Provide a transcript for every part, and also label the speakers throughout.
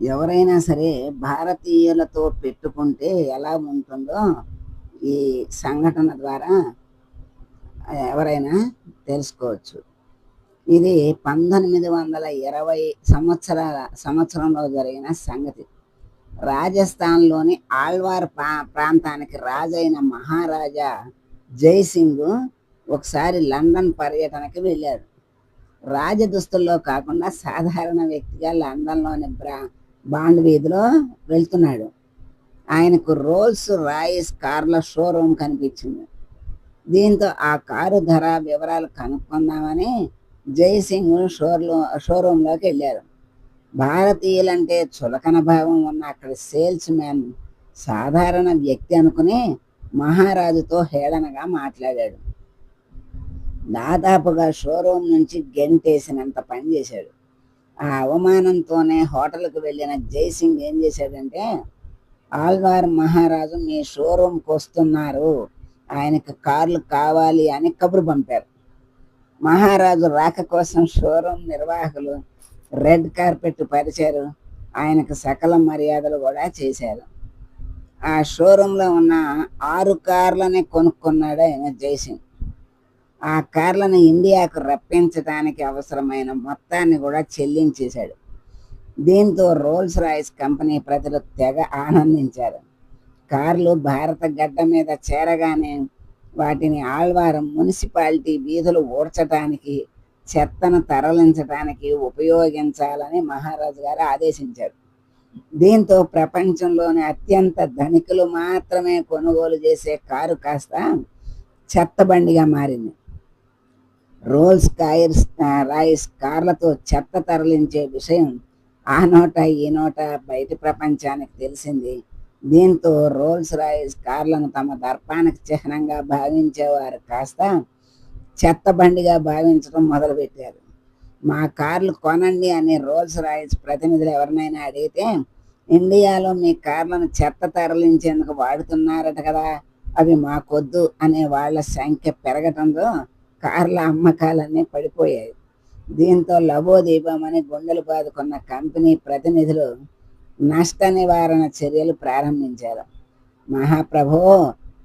Speaker 1: ఎవరైనా సరే భారతీయులతో పెట్టుకుంటే ఎలా ఉంటుందో ఈ సంఘటన ద్వారా ఎవరైనా తెలుసుకోవచ్చు. ఇది పంతొమ్మిది వందల ఇరవై సంవత్సరాల సంవత్సరంలో జరిగిన సంగతి. రాజస్థాన్లోని ఆల్వార్ ప్రా ప్రాంతానికి రాజైన మహారాజా జైసింగ్ ఒకసారి లండన్ పర్యటనకి రాజ రాజదుస్తుల్లో కాకుండా సాధారణ వ్యక్తిగా లండన్లోని బ్రా బాండ్ వీధిలో వెళ్తున్నాడు. ఆయనకు రోల్స్ రాయిస్ కార్ల షోరూమ్ కనిపించింది. దీంతో ఆ కారు ధర వివరాలు కనుక్కుందామని జయసింగ్ షోర్లో షోరూంలోకి వెళ్ళారు భారతీయులంటే చులకన భావం ఉన్న అక్కడి సేల్స్ మ్యాన్ సాధారణ వ్యక్తి అనుకుని మహారాజుతో హేళనగా మాట్లాడాడు. దాదాపుగా షోరూమ్ నుంచి గెంటేసినంత పని చేశాడు. ఆ అవమానంతోనే హోటల్కి వెళ్ళిన జైసింగ్ ఏం చేశాడంటే ఆల్వార్ మహారాజు మీ షోరూమ్కి వస్తున్నారు. ఆయనకు కార్లు కావాలి అని కబురు పంపారు. మహారాజు రాక కోసం షోరూమ్ నిర్వాహకులు రెడ్ కార్పెట్ పరిచారు. ఆయనకు సకల మర్యాదలు కూడా చేశారు. ఆ షోరూంలో ఉన్న ఆరు కార్లని కొనుక్కున్నాడు ఆయన జైసింగ్ ఆ కార్లను ఇండియాకు రప్పించడానికి అవసరమైన మొత్తాన్ని కూడా చెల్లించేశాడు. దీంతో రోల్స్ రాయిస్ కంపెనీ ప్రజలు తెగ ఆనందించారు. కార్లు భారత గడ్డ మీద చేరగానే వాటిని ఆళ్వారం మున్సిపాలిటీ వీధులు ఊడ్చటానికి చెత్తను తరలించడానికి ఉపయోగించాలని మహారాజు గారు ఆదేశించారు. దీంతో ప్రపంచంలోని అత్యంత ధనికులు మాత్రమే కొనుగోలు చేసే కారు కాస్త చెత్త బండిగా మారింది. రోల్స్ కాయర్స్ రాయిస్ కార్లతో చెత్త తరలించే విషయం ఆ నోట ఈ నోట బయట ప్రపంచానికి తెలిసింది. దీంతో రోల్స్ రాయిస్ కార్లను తమ దర్పానికి చిహ్నంగా భావించేవారు కాస్త చెత్త బండిగా భావించడం మొదలుపెట్టారు. మా కార్లు కొనండి అని రోల్స్ రాయిస్ ప్రతినిధులు ఎవరినైనా అడిగితే ఇండియాలో మీ కార్లను చెత్త తరలించేందుకు వాడుతున్నారట కదా అవి మాకొద్దు అనే వాళ్ళ సంఖ్య పెరగటంతో కార్ల అమ్మకాలన్నీ పడిపోయాయి. దీంతో లబోదీపమని గుండెలు బాదుకున్న కంపెనీ ప్రతినిధులు నష్ట నివారణ చర్యలు ప్రారంభించారు. మహాప్రభు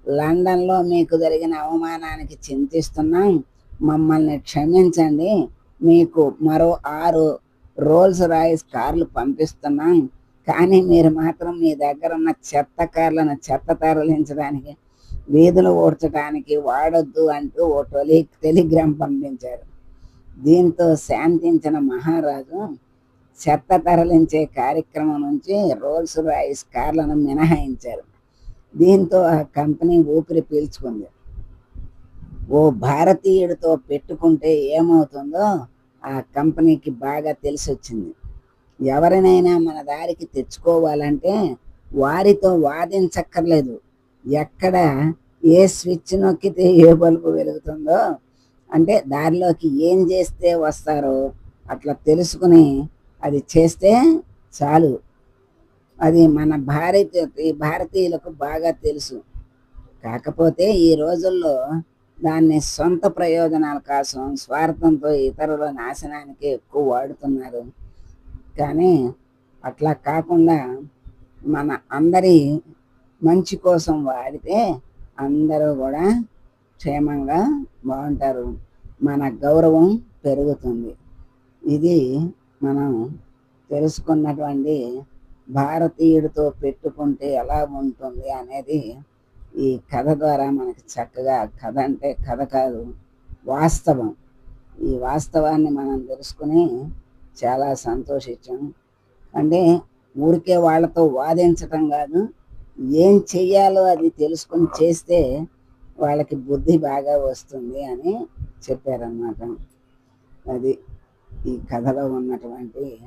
Speaker 1: లండన్లో మీకు జరిగిన అవమానానికి చింతిస్తున్నాం. మమ్మల్ని క్షమించండి. మీకు మరో ఆరు రోల్స్ రాయిస్ కార్లు పంపిస్తున్నాం. కానీ మీరు మాత్రం మీ దగ్గర ఉన్న చెత్త కార్లను చెత్త తరలించడానికి వీధులు ఊడ్చడానికి వాడొద్దు అంటూ ఓ టెలి టెలిగ్రామ్ పంపించారు. దీంతో శాంతించిన మహారాజు చెత్త తరలించే కార్యక్రమం నుంచి రోల్స్ రాయిస్ కార్లను మినహాయించారు. దీంతో ఆ కంపెనీ ఊపిరి పీల్చుకుంది. ఓ భారతీయుడితో పెట్టుకుంటే ఏమవుతుందో ఆ కంపెనీకి బాగా తెలిసి వచ్చింది ఎవరినైనా మన దారికి తెచ్చుకోవాలంటే వారితో వాదించక్కర్లేదు. ఎక్కడ ఏ స్విచ్ నొక్కితే ఏ బల్బు వెలుగుతుందో అంటే దారిలోకి ఏం చేస్తే వస్తారో అట్లా తెలుసుకుని అది చేస్తే చాలు. అది మన భారతీయ భారతీయులకు బాగా తెలుసు. కాకపోతే ఈ రోజుల్లో దాన్ని సొంత ప్రయోజనాల కోసం స్వార్థంతో ఇతరుల నాశనానికి ఎక్కువ వాడుతున్నారు. కానీ అట్లా కాకుండా మన అందరి మంచి కోసం వాడితే అందరూ కూడా క్షేమంగా బాగుంటారు. మన గౌరవం పెరుగుతుంది. ఇది మనం తెలుసుకున్నటువంటి భారతీయుడితో పెట్టుకుంటే ఎలా ఉంటుంది అనేది ఈ కథ ద్వారా మనకి చక్కగా కథ అంటే కథ కాదు వాస్తవం. ఈ వాస్తవాన్ని మనం తెలుసుకుని చాలా సంతోషించాం. అంటే ఊరికే వాళ్ళతో వాదించటం కాదు ఏం చెయ్యాలో అది తెలుసుకొని చేస్తే వాళ్ళకి బుద్ధి బాగా వస్తుంది అని చెప్పారన్నమాట. అది ఈ కథలో ఉన్నటువంటి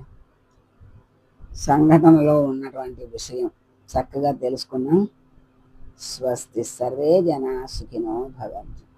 Speaker 1: సంఘటనలో ఉన్నటువంటి విషయం చక్కగా తెలుసుకున్నాం. స్వస్తి సర్వే జనా సుఖినో భవంతు.